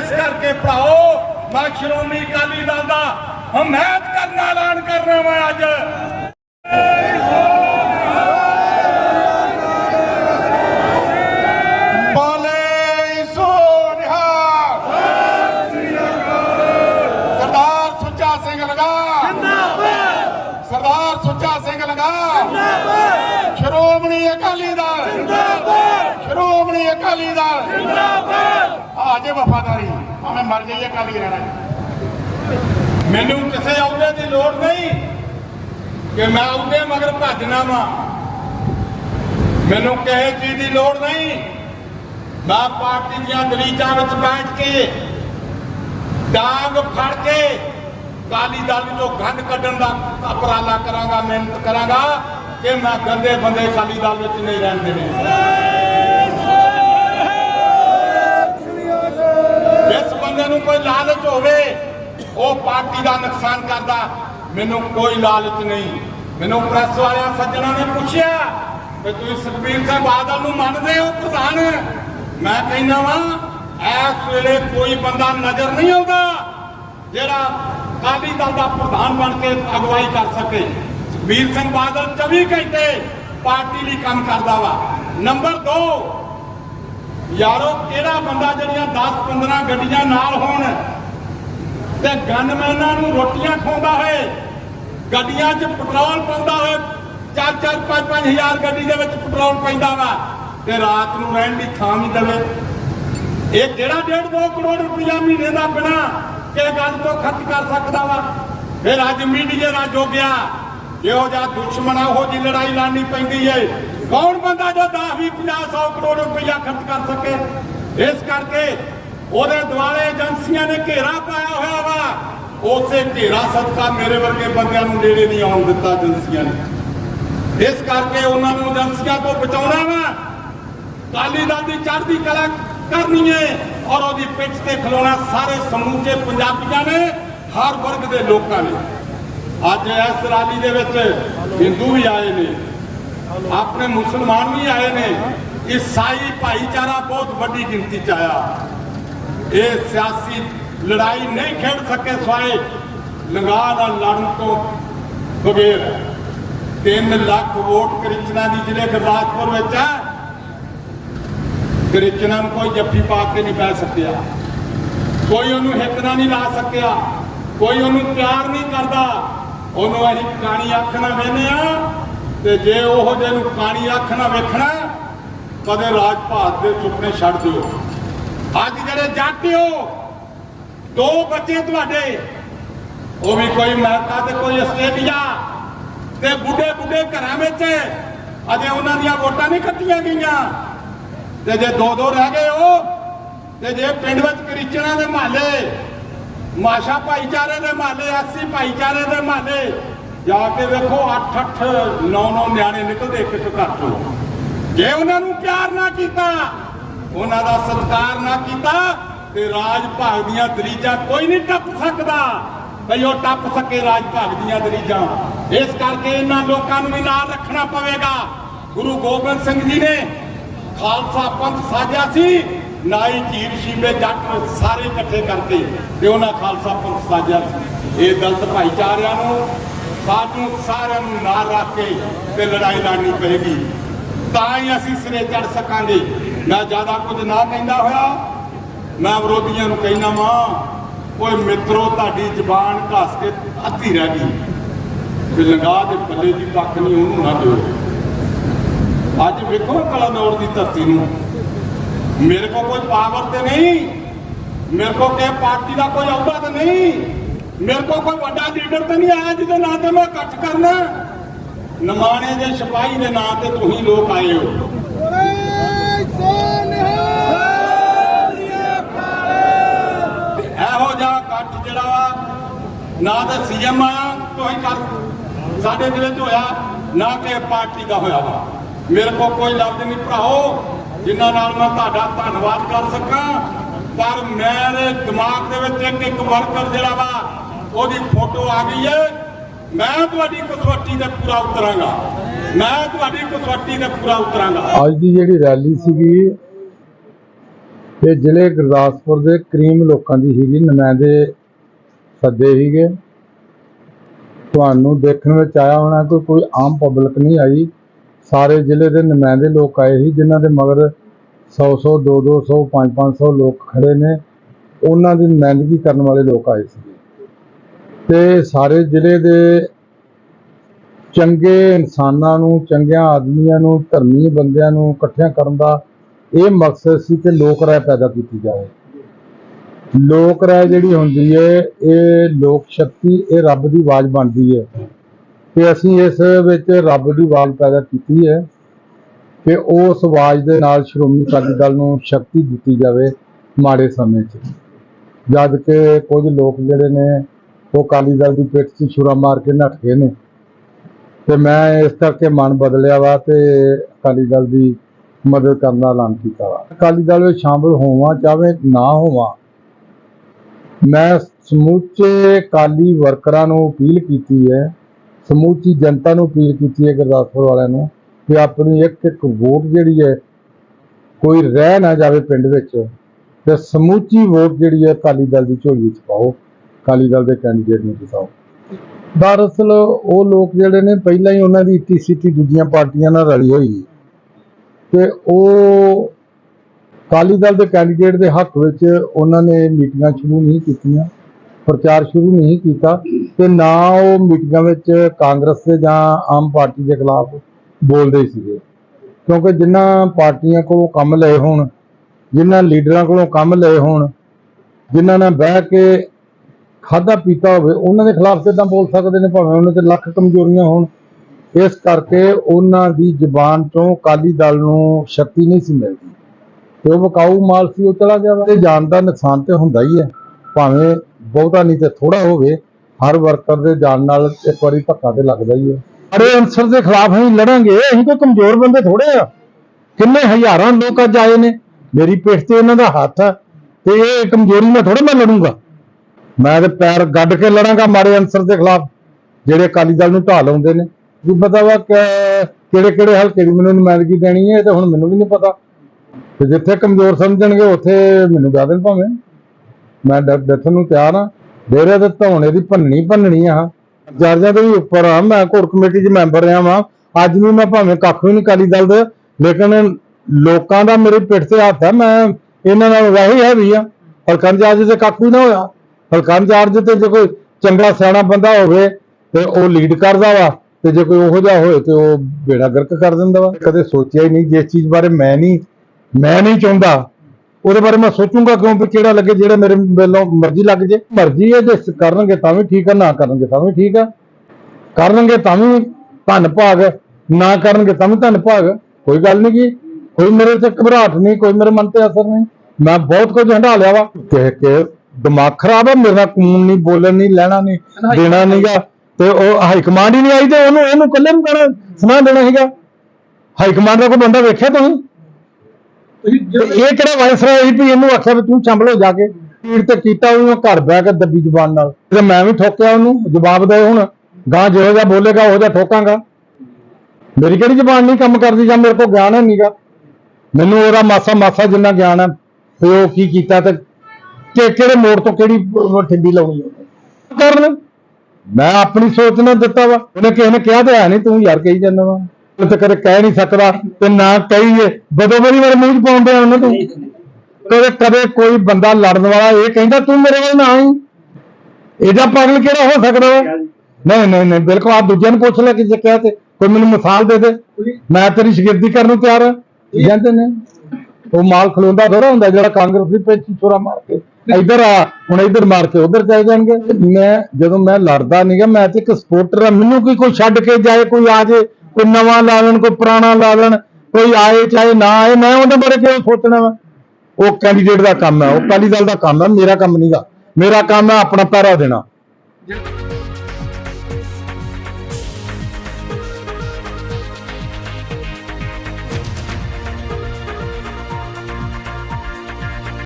ਇਸ ਕਰਕੇ ਭਰਾਓ ਮੈਂ ਸ਼੍ਰੋਮਣੀ ਅਕਾਲੀ ਦਲ ਦਾ ਹਮਾਇਤ ਕਰਨ ਦਾ ਐਲਾਨ ਕਰਨਾ ਮੈਂ ਅੱਜ ਬੋਲੇ ਸੋ ਨਿਹਾਲ ਸਰਦਾਰ ਸੁੱਚਾ ਸਿੰਘ ਲਗਾ ਜਿੰਦਾਬਾਦ ਸਰਦਾਰ ਸੁੱਚਾ ਸਿੰਘ ਲਗਾ ਜਿੰਦਾਬਾਦ ਸ਼੍ਰੋਮਣੀ ਅਕਾਲੀ ਦਲ ਜਿੰਦਾਬਾਦ ਸ਼੍ਰੋਮਣੀ ਅਕਾਲੀ ਦਲ ਜਿੰਦਾਬਾਦ ਆ ਵਫਾਦਾਰੀ, ਭਾਵੇਂ ਮਰ ਜਾਈਏ, ਅਕਾਲੀ ਰਹਿਣਾ ਮੈਨੂੰ ਕਿਸੇ ਅਹੁਦੇ ਦੀ ਲੋੜ ਨਹੀਂ ਕਿ ਮੈਂ ਅਹੁਦੇ ਮਗਰ ਭੱਜਣਾ ਵਾਂ। ਮੈਨੂੰ ਕਿਸੇ ਚੀਜ਼ ਦੀ ਲੋੜ ਨਹੀਂ। ਮੈਂ ਪਾਰਟੀ ਦੀਆਂ ਦਲੀਜਾਂ ਵਿੱਚ ਬੈਠ ਕੇ ਡਾਂਗ ਫੜ ਕੇ ਕਾਲੀ ਦਲ ਤੋਂ ਗੰਢ ਕੱਢਣ ਦਾ ਉਪਰਾਲਾ ਕਰਾਂਗਾ, ਮਿਹਨਤ ਕਰਾਂਗਾ ਕਿ ਮੈਂ ਗੰਦੇ ਬੰਦੇ ਕਾਲੀ ਦਲ ਵਿੱਚ ਨਹੀਂ ਰਹਿਣ ਦੇਣੇ। ਬੰਦੇ ਨੂੰ ਕੋਈ ਲਾਲਚ ਹੋਵੇ, ਉਹ ਪਾਰਟੀ ਦਾ ਨੁਕਸਾਨ ਕਰਦਾ। ਮੈਨੂੰ ਕੋਈ ਲਾਲਚ ਨਹੀਂ। ਮੈਨੂੰ ਪ੍ਰੈਸ ਵਾਲਿਆਂ ਸੱਜਣਾ ਨੇ ਪੁੱਛਿਆ ਕਿ ਤੁਸੀਂ ਸੁਖਬੀਰ ਸਿੰਘ ਬਾਦਲ ਨੂੰ ਮੰਨਦੇ ਹੋ ਪ੍ਰਧਾਨ? ਮੈਂ ਕਹਿੰਦਾ ਵਾਂ, ਇਸ ਵੇਲੇ ਕੋਈ ਬੰਦਾ ਨਜ਼ਰ ਨਹੀਂ ਆਉਂਦਾ ਜਿਹੜਾ ਅਕਾਲੀ ਦਲ ਦਾ ਪ੍ਰਧਾਨ ਬਣ ਕੇ ਅਗਵਾਈ ਕਰ ਸਕੇ। ਸੁਖਬੀਰ ਸਿੰਘ ਬਾਦਲ 24 ਘੰਟੇ ਪਾਰਟੀ ਲਈ ਕੰਮ ਕਰਦਾ ਵਾ। ਨੰਬਰ 2 ਯਾਰੋ, ਕਿਹੜਾ ਬੰਦਾ ਜਿਹੜੀਆਂ 10 15 ਗੱਡੀਆਂ ਨਾਲ ਹੋਣ ਤੇ ਗਨਮੈਨਾਂ ਨੂੰ ਰੋਟੀਆਂ ਖਵਾਉਂਦਾ ਹੋਏ, ਗੱਡੀਆਂ 'ਚ ਪੈਟਰੋਲ ਪਾਉਂਦਾ ਹੋਏ 4-4 5-5000 ਗੱਡੀ ਦੇ ਵਿੱਚ ਪੈਟਰੋਲ ਪੈਂਦਾ ਵਾ ਤੇ ਰਾਤ ਨੂੰ ਰਹਿਣ ਦੀ ਥਾਂ ਵੀ ਦੇਵੇ। ਇਹ ਕਿਹੜਾ 1.5 ਕਰੋੜ ਰੁਪਇਆ ਮਹੀਨੇ ਦਾ ਬਿਨਾ ਕਿ ਗੱਲ ਤੋਂ ਖਰਚ ਕਰ ਸਕਦਾ ਵਾ? ਫਿਰ ਅੱਜ ਮੀਡੀਆ ਦਾ ਜੋ ਗਿਆ ਇਹੋ ਜਿਹਾ ਦੁਸ਼ਮਣ ਉਹ ਜੀ ਲੜਾਈ ਲੜਨੀ ਪੈਂਦੀ ਏ। ਕੌਣ ਬੰਦਾ ਜੋ 10 20 50 100 ਕਰੋੜ ਰੁਪਇਆ ਖਰਚ ਕਰ ਸਕੇ? ਇਸ ਕਰਕੇ ਉਹਦੇ ਦੁਆਲੇ ਏਜੰਸੀਆਂ ਨੇ ਘੇਰਾ ਪਾਇਆ ਹੋਇਆ ਵਾ। ਉਸੇ ਘੇਰਾ ਸਦਕਾ ਮੇਰੇ ਵਰਗੇ ਬੰਦਿਆਂ ਨੂੰ ਨੇੜੇ ਨਹੀਂ ਆਉਣ ਦਿੱਤਾ ਏਜੰਸੀਆਂ ਨੇ। ਇਸ ਕਰਕੇ ਉਹਨਾਂ ਨੂੰ ਏਜੰਸੀਆਂ ਤੋਂ ਬਚਾਉਣਾ ਵਾ। ਕਾਲੀ ਦਲ ਦੀ ਚੜ੍ਹਦੀ ਕਲਾ ਕਰਨੀ ਏ ਔਰ ਉਹਦੀ ਪਿੱਛ ਤੇ ਖਲੋਣਾ ਸਾਰੇ ਸਮੂਚੇ ਪੰਜਾਬੀਆਂ ਨੇ, ਹਰ ਵਰਗ ਦੇ ਲੋਕਾਂ ਨੇ। ਅੱਜ ਇਸ ਰੈਲੀ ਦੇ ਵਿੱਚ ਹਿੰਦੂ ਵੀ ਆਏ ਨੇ। ਆਪਣੇ ਮੁਸਲਮਾਨ ਵੀ ਆਏ ਨੇ। ਈਸਾਈ ਭਾਈਚਾਰਾ ਬਹੁਤ ਵੱਡੀ ਗਿਣਤੀ ਚ ਆਇਆ। ਇਹ ਸਿਆਸੀ ਲੜਾਈ ਨਹੀਂ ਖੇਡ ਸਕੇ ਸਵਾਏ। ਲੰਗਾ ਨਾਲ ਲੜਨ ਤੋਂ ਬਗੈਰ 3 ਲੱਖ ਵੋਟ ਕ੍ਰਿਸ਼ਨਾ ਦੀ ਜ਼ਿਲ੍ਹੇ ਗੁਰਦਾਸਪੁਰ ਵਿੱਚ ਹੈ। ਕ੍ਰਿਸ਼ਨਾ ਨੂੰ ਕੋਈ ਜੱਫੀ ਪਾ ਕੇ ਨਹੀਂ ਪੈ ਸਕਿਆ। ਕੋਈ ਉਹਨੂੰ ਹਿੱਕ ਨਾਲ ਨਹੀਂ ਲਾ ਸਕਿਆ। ਕੋਈ ਉਹਨੂੰ ਪਿਆਰ ਨਹੀਂ ਕਰਦਾ। ਉਹਨੂੰ ਅਸੀਂ ਕਾਣੀ ਅੱਖ ਨਾਲ ਵੇਖਦੇ ਆ ਤੇ ਜੇ ਉਹ ਜੇ ਨੂੰ ਕਾਣੀ ਅੱਖ ਨਾਲ ਵੇਖਣਾ, ਕਦੇ ਰਾਜ ਭਾਰਤ ਦੇ ਸੁਪਨੇ ਛੱਡ ਦਿਓ। ਅੱਜ ਜਿਹੜੇ ਜਾਟਿਓ ਦੋ ਬੱਚੇ ਤੁਹਾਡੇ, ਉਹ ਵੀ ਕੋਈ ਅਮਰੀਕਾ ਤੇ ਕੋਈ ਆਸਟ੍ਰੇਲੀਆ ਤੇ ਬੁੱਢੇ ਬੁੱਢੇ ਘਰਾਂ ਵਿੱਚ ਅਜੇ ਉਹਨਾਂ ਦੀਆਂ ਵੋਟਾਂ ਨਹੀਂ ਕੱਟੀਆਂ ਗਈਆਂ। ਤੇ ਜੇ ਦੋ ਦੋ ਰਹਿ ਗਏ ਹੋ, ਤੇ ਜੇ ਪਿੰਡ ਵਿੱਚ ਕ੍ਰਿਸਚਨਾਂ ਦੇ ਮਹੱਲੇ ਮਾਸ਼ਾ ਭਾਈਚਾਰੇ ਦੇ ਮਹੱਲੇ ਐਸੀ ਭਾਈਚਾਰੇ ਦੇ ਮਹੱਲੇ ਜਾ ਕੇ ਵੇਖੋ 8 8 9 9 ਨਿਆਣੇ ਨਿਕਲਦੇ ਇੱਕ ਇੱਕ ਘਰ ਚੋਂ। ਜੇ ਉਹਨਾਂ ਨੂੰ ਪਿਆਰ ਨਾ ਕੀਤਾ, ਉਹਨਾਂ ਦਾ ਸਤਿਕਾਰ ਨਾ ਕੀਤਾ, ਤੇ ਰਾਜ ਭਾਗ ਦੀਆਂ ਦਰੀਜ਼ਾਂ ਕੋਈ ਨਹੀਂ ਟੱਪ ਸਕਦਾ। ਭਈ ਉਹ ਟੱਪ ਸਕੇ ਰਾਜ ਭਾਗ ਦੀਆਂ ਦਰੀਜਾਂ। ਇਸ ਕਰਕੇ ਇਹਨਾਂ ਲੋਕਾਂ ਨੂੰ ਵੀ ਨਾਲ ਰੱਖਣਾ ਪਵੇਗਾ। ਗੁਰੂ ਗੋਬਿੰਦ ਸਿੰਘ ਜੀ ਨੇ ਖਾਲਸਾ ਪੰਥ ਸਾਜਿਆ ਸੀ। ਨਾਈ ਝੀਰ ਸ਼ੀਬੇ ਜੱਟ ਸਾਰੇ ਇਕੱਠੇ ਕਰਕੇ ਤੇ ਉਹਨਾਂ ਖਾਲਸਾ ਪੰਥ ਸਾਜਿਆ ਇਹ ਦਲਤ ਭਾਈਚਾਰਿਆਂ ਨੂੰ, ਸਾਨੂੰ ਸਾਰਿਆਂ ਨੂੰ ਨਾਲ ਰੱਖ ਕੇ ਤੇ ਲੜਾਈ ਲੜਨੀ ਪਏਗੀ। ਤਾਂ ਹੀ ਅਸੀਂ ਸਿਰੇ ਚੜ ਸਕਾਂਗੇ। ਮੈਂ ਜ਼ਿਆਦਾ ਕੁਝ ਨਾ ਕਹਿੰਦਾ ਹੋਇਆ, ਮੈਂ ਵਿਰੋਧੀਆਂ ਨੂੰ ਕਹਿਣਾ ਮਾਂ ਓਏ ਮਿੱਤਰੋ, ਤੁਹਾਡੀ ਜ਼ਬਾਨ ਘਸ ਕੇ ਅੱਧੀ ਰਹਿ ਗਈ। ਤੇ ਲੰਗਾ ਦੇ ਪੱਲੇ ਦੀ ਕੱਖ ਨਹੀਂ, ਉਹਨੂੰ ਨਾ ਦਿਓ। ਅੱਜ ਵੇਖੋ ਕਲਾਨੌਰ ਦੀ ਧਰਤੀ ਨੂੰ। ਮੇਰੇ ਕੋਲ ਕੋਈ ਪਾਵਰ ਤੇ ਨਹੀਂ। ਮੇਰੇ ਕੋਲ ਕਿਸੇ ਪਾਰਟੀ ਦਾ ਕੋਈ ਅਹੁਦਾ ਤੇ ਨਹੀਂ। ਮੇਰੇ ਕੋਲ ਕੋਈ ਵੱਡਾ ਲੀਡਰ ਤੇ ਨਹੀਂ ਆਇਆ ਜਿਹਦੇ ਨਾਂ ਤੇ ਮੈਂ ਇਕੱਠ ਕਰਨਾ। ਨਮਾਣੇ ਦੇ ਸਿਪਾਹੀ ਦੇ ਨਾਂ ਤੇ ਤੁਸੀਂ ਲੋਕ ਆਏ ਹੋ। ਇਹੋ ਜਿਹਾ ਇਕੱਠ ਜਿਹੜਾ ਵਾ, ਨਾ ਤਾਂ ਸੀਐਮ ਆ, ਤੁਸੀਂ ਕਰ ਸਾਡੇ ਜ਼ਿਲ੍ਹੇ 'ਚ ਹੋਇਆ, ਨਾ ਕਿ ਪਾਰਟੀ ਦਾ ਹੋਇਆ ਵਾ। ਮੇਰੇ ਕੋਲ ਕੋਈ ਲਫ਼ਜ਼ ਨਹੀਂ। ਭਰਾਓ ਜਿਨ੍ਹਾਂ ਨਾਲ ਮੈਂ ਤੁਹਾਡਾ ਧੰਨਵਾਦ ਕਰ ਸਕਾਂ, ਪਰ ਮੇਰੇ ਦਿਮਾਗ ਦੇ ਵਿੱਚ ਇੱਕ ਇੱਕ ਵਰਕਰ ਜਿਹੜਾ ਵਾ, ਉਹਦੀ ਫੋਟੋ ਆ ਗਈ ਹੈ। ਮੈਂ ਤੁਹਾਡੀ ਕਸੌਟੀ ਤੇ ਪੂਰਾ ਉਤਰਾਂਗਾ। ਮੈਂ ਤੁਹਾਡੀ ਕਸੌਟੀ ਤੇ ਪੂਰਾ ਉਤਰਾਂਗਾ। ਅੱਜ ਦੀ ਜਿਹੜੀ ਰੈਲੀ ਸੀਗੀ, ਇਹ ਜ਼ਿਲ੍ਹੇ ਗੁਰਦਾਸਪੁਰ ਦੇ ਕਰੀਮ ਲੋਕਾਂ ਦੀ ਸੀਗੀ, ਨੁਮਾਇੰਦੇ ਸੱਦੇ ਸੀਗੇ। ਤੁਹਾਨੂੰ ਦੇਖਣ ਵਿੱਚ ਆਇਆ ਹੋਣਾ ਕਿ ਕੋਈ ਆਮ ਪਬਲਿਕ ਨਹੀਂ ਆਈ। ਸਾਰੇ ਜ਼ਿਲ੍ਹੇ ਦੇ ਨੁਮਾਇੰਦੇ ਲੋਕ ਆਏ ਸੀ, ਜਿਨ੍ਹਾਂ ਦੇ ਮਗਰ 100 100 2 200 5 500 ਲੋਕ ਖੜੇ ਨੇ। ਉਹਨਾਂ ਦੀ ਨੁਮਾਇੰਦਗੀ ਕਰਨ ਵਾਲੇ ਲੋਕ ਆਏ ਸੀ। ਤੇ ਸਾਰੇ ਜ਼ਿਲ੍ਹੇ ਦੇ ਚੰਗੇ ਇਨਸਾਨਾਂ ਨੂੰ, ਚੰਗਿਆਂ ਆਦਮੀਆਂ ਨੂੰ, ਧਰਮੀ ਬੰਦਿਆਂ ਨੂੰ ਇਕੱਠਿਆਂ ਕਰਨ ਦਾ ਇਹ ਮਕਸਦ ਸੀ ਕਿ ਲੋਕ ਰਾਏ ਪੈਦਾ ਕੀਤੀ ਜਾਵੇ। ਲੋਕ ਰਾਏ ਜਿਹੜੀ ਹੁੰਦੀ ਹੈ ਇਹ ਲੋਕ ਸ਼ਕਤੀ, ਇਹ ਰੱਬ ਦੀ ਆਵਾਜ਼ ਬਣਦੀ ਹੈ ਤੇ ਅਸੀਂ ਇਸ ਵਿੱਚ ਰੱਬ ਦੀ ਆਵਾਜ਼ ਪੈਦਾ ਕੀਤੀ ਹੈ ਕਿ ਉਸ ਆਵਾਜ਼ ਦੇ ਨਾਲ ਸ਼੍ਰੋਮਣੀ ਅਕਾਲੀ ਦਲ ਨੂੰ ਸ਼ਕਤੀ ਦਿੱਤੀ ਜਾਵੇ ਮਾੜੇ ਸਮੇਂ 'ਚ। ਜਦ ਕਿ ਕੁਝ ਲੋਕ ਜਿਹੜੇ ਨੇ, ਉਹ ਅਕਾਲੀ ਦਲ ਦੀ ਪਿੱਠ 'ਚ ਛੁਰਾ ਮਾਰ ਕੇ ਨੱਠ ਗਏ ਨੇ। ਤੇ ਮੈਂ ਇਸ ਕਰਕੇ ਮਨ ਬਦਲਿਆ ਵਾ ਤੇ ਅਕਾਲੀ ਦਲ ਦੀ ਮਦਦ ਕਰਨ ਦਾ ਐਲਾਨ ਕੀਤਾ ਵਾ। ਅਕਾਲੀ ਦਲ ਵਿੱਚ ਸ਼ਾਮਲ ਹੋਵਾਂ, ਚਾਹੇ ਨਾ ਹੋਵਾਂ, ਮੈਂ ਸਮੁੱਚੇ ਅਕਾਲੀ ਵਰਕਰਾਂ ਨੂੰ ਅਪੀਲ ਕੀਤੀ ਹੈ ਸਮੁੱਚੀ ਜਨਤਾ ਨੂੰ ਅਪੀਲ ਕੀਤੀ ਹੈ ਗੁਰਦਾਸਪੁਰ ਵਾਲਿਆਂ ਨੂੰ ਕਿ ਆਪਣੀ ਇੱਕ ਇੱਕ ਵੋਟ ਜਿਹੜੀ ਹੈ, ਕੋਈ ਰਹਿ ਨਾ ਜਾਵੇ ਪਿੰਡ ਵਿੱਚ, ਤੇ ਸਮੁੱਚੀ ਵੋਟ ਜਿਹੜੀ ਹੈ ਅਕਾਲੀ ਦਲ ਦੀ ਝੋਲੀ ਵਿੱਚ ਪਾਓ, ਅਕਾਲੀ ਦਲ ਦੇ ਕੈਂਡੀਡੇਟ ਨੂੰ ਜਿਤਾਓ। ਦਰਅਸਲ ਉਹ ਲੋਕ ਜਿਹੜੇ ਨੇ ਪਹਿਲਾਂ ਹੀ ਉਹਨਾਂ ਦੀ ਇੱਟੀ ਸਿੱਟੀ ਦੂਜੀਆਂ ਪਾਰਟੀਆਂ ਨਾਲ ਰਲੀ ਹੋਈ ਤੇ ਉਹ ਅਕਾਲੀ ਦਲ ਦੇ ਕੈਂਡੀਡੇਟ ਦੇ ਹੱਕ ਵਿੱਚ ਉਹਨਾਂ ਨੇ ਮੀਟਿੰਗਾਂ ਸ਼ੁਰੂ ਨਹੀਂ ਕੀਤੀਆਂ, ਪ੍ਰਚਾਰ ਸ਼ੁਰੂ ਨਹੀਂ ਕੀਤਾ ਤੇ ਨਾ ਉਹ ਮੀਟਿੰਗਾਂ ਵਿੱਚ ਕਾਂਗਰਸ ਦੇ ਜਾਂ ਆਮ ਪਾਰਟੀ ਦੇ ਖਿਲਾਫ ਬੋਲਦੇ ਸੀਗੇ। ਕਿਉਂਕਿ ਜਿਨ੍ਹਾਂ ਪਾਰਟੀਆਂ ਕੋਲੋਂ ਕੰਮ ਲਏ ਹੋਣ ਜਿਨ੍ਹਾਂ ਲੀਡਰਾਂ ਕੋਲੋਂ ਕੰਮ ਲਏ ਹੋਣ ਜਿਨ੍ਹਾਂ ਨਾਲ ਬਹਿ ਕੇ ਖਾਦਾ ਪੀਤਾ ਹੋਵੇ, ਉਹਨਾਂ ਦੇ ਖਿਲਾਫ ਕਿੱਦਾਂ ਬੋਲ ਸਕਦੇ ਨੇ, ਭਾਵੇਂ ਉਹਨਾਂ ਤੇ ਲੱਖ ਕਮਜ਼ੋਰੀਆਂ ਹੋਣ। ਇਸ ਕਰਕੇ ਉਹਨਾਂ ਦੀ ਜ਼ੁਬਾਨ ਤੋਂ ਅਕਾਲੀ ਦਲ ਨੂੰ ਸ਼ਕਤੀ ਨਹੀਂ ਸੀ ਮਿਲਦੀ। ਤੇ ਉਹ ਵਿਕਾਊ ਮਾਲ ਸੀ, ਉਹ ਚਲਾ ਗਿਆ ਵਾ। ਤੇ ਜਾਨ ਦਾ ਨੁਕਸਾਨ ਤੇ ਹੁੰਦਾ ਹੀ ਹੈ। ਭਾਵੇਂ ਬਹੁਤਾ ਨਹੀਂ ਤੇ ਥੋੜਾ ਹੋਵੇ ਹਰ ਵਰਕਰ ਦੇ ਜਾਣ ਨਾਲ ਇੱਕ ਵਾਰੀ ਧੱਕਾ ਤੇ ਲੱਗਦਾ ਹੀ ਹੈ। ਅਰੇ ਅਨਸਰ ਦੇ ਖਿਲਾਫ ਅਸੀਂ ਲੜਾਂਗੇ, ਅਸੀਂ ਕੋਈ ਕਮਜ਼ੋਰ ਬੰਦੇ ਥੋੜੇ ਆ। ਕਿੰਨੇ ਹਜ਼ਾਰਾਂ ਲੋਕ ਅੱਜ ਆਏ ਨੇ। ਮੇਰੀ ਪਿੱਠ ਤੇ ਇਹਨਾਂ ਦਾ ਹੱਥ ਆ ਤੇ ਇਹ ਕਮਜ਼ੋਰੀ ਨਾਲ ਥੋੜੇ ਮੈਂ ਲੜੂੰਗਾ। ਮੈਂ ਤੇ ਪੈਰ ਗੱਡ ਕੇ ਲੜਾਂਗਾ ਮਾੜੇ ਅਨਸਰ ਦੇ ਖਿਲਾਫ, ਜਿਹੜੇ ਅਕਾਲੀ ਦਲ ਨੂੰ ਢਾਹ ਲਾਉਂਦੇ ਨੇ। ਵੀ ਪਤਾ ਵਾ ਕਿਹੜੇ ਕਿਹੜੇ ਹਲਕੇ ਦੀ ਮੈਨੂੰ ਨੁਮਾਇੰਦਗੀ ਦੇਣੀ ਹੈ, ਇਹ ਤਾਂ ਹੁਣ ਮੈਨੂੰ ਵੀ ਨਹੀਂ ਪਤਾ। ਤੇ ਜਿੱਥੇ ਕਮਜ਼ੋਰ ਸਮਝਣਗੇ, ਉੱਥੇ ਮੈਨੂੰ ਗਾ ਦੇਣ ਭਾਵੇਂ। ਮੈਂ ਡ- ਨੂੰ ਤਿਆਰ ਹਾਂ ਡੇਰੇ ਦੇ ਧੌਣੇ ਦੀ ਭੰਨਣੀ ਭੰਨਣੀ ਆ। ਜਰਜਾਂ ਦੇ ਵੀ ਉੱਪਰ ਆ, ਮੈਂ ਕੋਰ ਕਮੇਟੀ 'ਚ ਮੈਂਬਰ ਰਿਹਾ ਵਾਂ। ਅੱਜ ਵੀ ਮੈਂ ਭਾਵੇਂ ਕੱਖ ਵੀ ਨਹੀਂ ਅਕਾਲੀ ਦਲ ਦੇ, ਲੇਕਿਨ ਲੋਕਾਂ ਦਾ ਮੇਰੇ ਪਿੱਠ ਤੇ ਹੱਥ ਹੈ ਮੈਂ ਇਹਨਾਂ ਨਾਲ ਵਾਹੀ ਹੈ ਵੀ ਆ। ਹਲਕਾ ਇੰਚਾਰਜ ਤੇ ਕੱਖ ਵੀ ਨਾ ਹੋਇਆ। ਹਲਕਾ ਇੰਚਾਰਜ ਤੇ ਜੇ ਕੋਈ ਚੰਗਾ ਸਿਆਣਾ ਬੰਦਾ ਹੋਵੇ ਤੇ ਉਹ ਲੀਡ ਕਰਦਾ ਵਾ, ਤੇ ਜੇ ਕੋਈ ਉਹੋ ਜਿਹਾ ਹੋਏ ਤੇ ਉਹ ਬੇੜਾ ਗਰਕ ਕਰ ਦਿੰਦਾ ਵਾ। ਕਦੇ ਸੋਚਿਆ ਹੀ ਨਹੀਂ ਜਿਸ ਚੀਜ਼ ਬਾਰੇ ਮੈਂ ਨਹੀਂ ਮੈਂ ਨਹੀਂ ਚਾਹੁੰਦਾ। ਉਹਦੇ ਬਾਰੇ ਮੈਂ ਸੋਚੂੰਗਾ ਕਿਉਂ ਵੀ ਕਿਹੜਾ ਲੱਗੇ ਜਿਹੜਾ ਮੇਰੇ ਵੱਲੋਂ ਮਰਜ਼ੀ ਲੱਗ ਜੇ। ਮਰਜ਼ੀ ਹੈ ਜੇ ਕਰਨਗੇ ਤਾਂ ਵੀ ਠੀਕ ਹੈ ਨਾ ਕਰਨਗੇ ਤਾਂ ਵੀ ਠੀਕ ਹੈ ਕਰਨਗੇ ਤਾਂ ਵੀ ਧੰਨ ਭਾਗ ਨਾ ਕਰਨਗੇ ਤਾਂ ਵੀ ਧੰਨ ਭਾਗ। ਕੋਈ ਗੱਲ ਨਹੀਂ ਕੀ ਕੋਈ ਮੇਰੇ ਤੇ ਘਬਰਾਹਟ ਨਹੀਂ ਕੋਈ ਮੇਰੇ ਮਨ ਤੇ ਅਸਰ ਨਹੀਂ ਮੈਂ ਬਹੁਤ ਕੁਝ ਹੰਢਾ ਲਿਆ ਵਾ। ਕਹਿ ਕੇ ਦਿਮਾਗ ਖਰਾਬ ਹੈ ਮੇਰਾ ਕਾਨੂੰਨ ਨਹੀਂ ਬੋਲਣ ਨਹੀਂ ਲੈਣਾ ਨਹੀਂ ਦੇਣਾ ਨਹੀਂਗਾ ਤੇ ਉਹ ਹਾਈ ਕਮਾਂਡ ਹੀ ਨਹੀਂ ਆਈ ਤੇ ਉਹਨੂੰ ਇਹਨੂੰ ਇਕੱਲੇ ਨੂੰ ਕਹਿਣਾ ਸੁਣਾ ਦੇਣਾ ਹੈਗਾ ਹਾਈ ਕਮਾਂਡ ਦਾ ਕੋਈ ਬੰਦਾ ਵੇਖਿਆ ਤੁਸੀਂ? ਇਹ ਕਿਹੜਾ ਵਾਇਸਰਾ ਸੀ ਵੀ ਇਹਨੂੰ ਆਖਿਆ ਵੀ ਤੂੰ ਸੰਭਲੋ ਜਾ ਕੇ। ਪੀੜ ਤੇ ਕੀਤਾ ਉਹਨੂੰ ਘਰ ਬਹਿ ਕੇ ਦੱਬੀ ਜ਼ੁਬਾਨ ਨਾਲ। ਤੇ ਮੈਂ ਵੀ ਠੋਕਿਆ ਉਹਨੂੰ ਜਵਾਬ ਦੇ ਹੁਣ। ਗਾਂ ਜਿਹੋ ਜਿਹਾ ਬੋਲੇਗਾ ਉਹ ਜਿਹਾ ਠੋਕਾਂਗਾ। ਮੇਰੀ ਕਿਹੜੀ ਜ਼ੁਬਾਨ ਨਹੀਂ ਕੰਮ ਕਰਦੀ ਜਾਂ ਮੇਰੇ ਕੋਲ ਗਿਆਨ ਹੈ ਨਹੀਂਗਾ? ਮੈਨੂੰ ਉਹਦਾ ਮਾਸਾ ਮਾਸਾ ਜਿੰਨਾ ਗਿਆਨ ਹੈ ਤੇ ਉਹ ਕੀ ਕੀਤਾ ਤੇ ਕਿ ਕਿਹੜੇ ਮੋੜ ਤੋਂ ਕਿਹੜੀ ਠੰਡੀ ਲਾਉਣੀ ਕਰਨ। ਮੈਂ ਆਪਣੀ ਸੋਚ ਨਾਲ ਦਿੱਤਾ ਵਾ। ਉਹਨੇ ਕਿਸੇ ਨੇ ਕਿਹਾ ਤੇ ਹੈ ਨਹੀਂ ਤੂੰ ਯਾਰ ਕਹੀ ਜਾਂਦਾ ਵਾ। ਤੇ ਕਦੇ ਕਹਿ ਨਹੀਂ ਸਕਦਾ ਤੇ ਨਾ ਕਹੀਏ। ਬਦੋ ਬਦੀ ਮੇਰੇ ਮੂੰਹ 'ਚ ਪਾਉਂਦੇ ਆ ਉਹਨੇ ਤੂੰ। ਕਦੇ ਕਦੇ ਕੋਈ ਬੰਦਾ ਲੜਨ ਵਾਲਾ ਇਹ ਕਹਿੰਦਾ, ਤੂੰ ਮੇਰੇ ਵੱਲ ਨਾ ਆਈ। ਇਹਦਾ ਪਾਗਲ ਕਿਹੜਾ ਹੋ ਸਕਦਾ ਨਹੀਂ ਨਹੀਂ ਨਹੀਂ, ਬਿਲਕੁਲ। ਆ ਦੂਜਿਆਂ ਨੂੰ ਪੁੱਛ ਲੈ ਕਿ ਜੇ ਕਿਹਾ ਤੇ। ਕੋਈ ਮੈਨੂੰ ਮਿਸਾਲ ਦੇ ਦੇ। ਮੈਂ ਤੇਰੀ ਸ਼ਗਿਰਦੀ ਕਰਨ ਨੂੰ ਤਿਆਰ ਹਾਂ ਜਾਂਦੇ ਨੇ। ਉਹ ਮਾਲ ਖਲੋਂਦਾ ਥੋੜਾ ਹੁੰਦਾ ਜਿਹੜਾ ਕਾਂਗਰਸ ਦੀ ਪੇਚੀ ਛੁਰਾ ਮਾਰ ਕੇ। ਇੱਧਰ ਆ, ਹੁਣ ਇੱਧਰ ਮਾਰ ਕੇ ਉੱਧਰ ਚਲੇ ਜਾਣਗੇ। ਮੈਂ, ਜਦੋਂ ਮੈਂ ਲੜਦਾ ਨਹੀਂਗਾ ਮੈਂ ਤੇ ਇੱਕ ਸਪੋਰਟਰ ਆ। ਮੈਨੂੰ ਕੋਈ ਕੋਈ ਛੱਡ ਕੇ ਜਾਏ, ਕੋਈ ਆ ਜੇ ਕੋਈ ਨਵਾਂ ਲਾ ਲੈਣ, ਕੋਈ ਪੁਰਾਣਾ ਲਾ ਲੈਣ, ਕੋਈ ਆਏ ਚਾਹੇ ਨਾ ਆਏ, ਮੈਂ ਉਹਦੇ ਬਾਰੇ ਕਿਉਂ ਸੋਚਣਾ ਵਾ? ਉਹ ਕੈਂਡੀਡੇਟ ਦਾ ਕੰਮ ਹੈ, ਉਹ ਅਕਾਲੀ ਦਲ ਦਾ ਕੰਮ ਹੈ, ਮੇਰਾ ਕੰਮ ਨਹੀਂਗਾ ਮੇਰਾ ਕੰਮ ਹੈ ਆਪਣਾ ਪਹਿਰਾ ਦੇਣਾ।